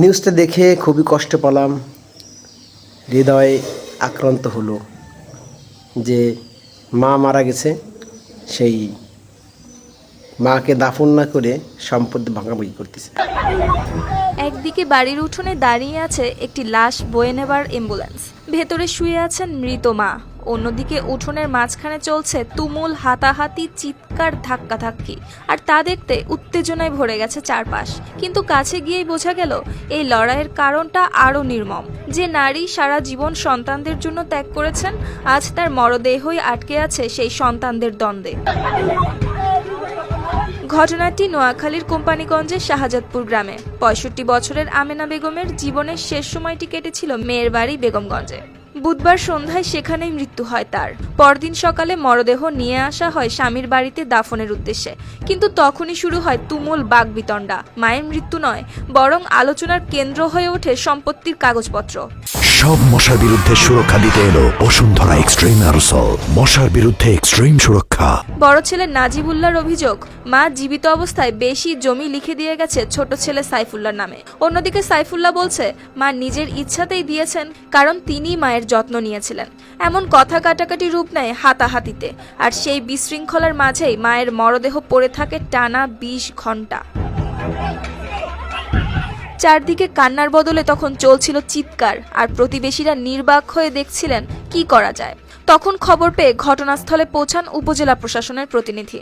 নিউজটা দেখে খুবই কষ্ট পেলাম। হৃদয় আক্রান্ত হলো যে মা মারা গেছে, সেই মাকে দাফন না করে সম্পত্তি ভাঙাভাঙি করতেছে। একদিকে বাড়ির উঠোনে দাঁড়িয়ে আছে একটি লাশ বয়ে নেবার অ্যাম্বুলেন্স ভেতরে শুয়ে আছেন মৃত মা। অন্যদিকে উঠোনের মাঝখানে চলছে তুমুল হাতাহাতি চিৎকার ধাক্কাধাক্কি। আর তা দেখতে উত্তেজনায় ভরে গেছে চারপাশ। কিন্তু কাছে গিয়েই বোঝা গেল, এই লড়াইয়ের কারণটা আরও নির্মম। যে নারী সারা জীবন সন্তানদের জন্য ত্যাগ করেছেন, আজ তার মরদেহই আটকে আছে সেই সন্তানদের দ্বন্দ্বে। ঘটনাটি নোয়াখালীর কোম্পানিগঞ্জের শাহজাদপুর গ্রামে। পঁয়ষট্টি বছরের আমেনা বেগমের জীবনের শেষ সময়টি কেটেছিল মেয়ের বাড়ি বেগমগঞ্জে। বুধবার সন্ধ্যায় সেখানেই মৃত্যু হয় তার। পরদিন সকালে মরদেহ নিয়ে আসা হয় স্বামীর বাড়িতে দাফনের উদ্দেশ্যে। কিন্তু তখনই শুরু হয় তুমুল বাঘ বিতণ্ডা মায়ের মৃত্যু নয়, বরং আলোচনার কেন্দ্র হয়ে ওঠে সম্পত্তির কাগজপত্র। সব মশার বিরুদ্ধে সুরক্ষা দিতে এলো বসুন্ধরা এক্সট্রিম অ্যারোসল। মশার বিরুদ্ধে এক্সট্রিম সুরক্ষা। বড় ছেলে নাজিবুল্লাহর অভিযোগ, মা জীবিত অবস্থায় বেশি জমি লিখে দিয়ে গেছে ছোট ছেলে সাইফুল্লাহর নামে। অন্যদিকে সাইফুল্লাহ বলছে, মা নিজের ইচ্ছাতেই দিয়েছেন, কারণ তিনি মায়ের যত্ন নিয়েছিলেন। এমন কথা কাটাকাটি রূপ নেয় হাতাহাতিতে, আর সেই বিশৃঙ্খলার মাঝেই মায়ের মরদেহ পড়ে থাকে টানা বিশ ঘণ্টা। চারদিকে কান্নার বদলে তখন চলছিল চিৎকার, আর প্রতিবেশীরা নির্বাক হয়ে দেখছিলেন কি করা যায়। তখন খবর পেয়ে ঘটনাস্থলে পৌঁছান উপজেলা প্রশাসনের প্রতিনিধি।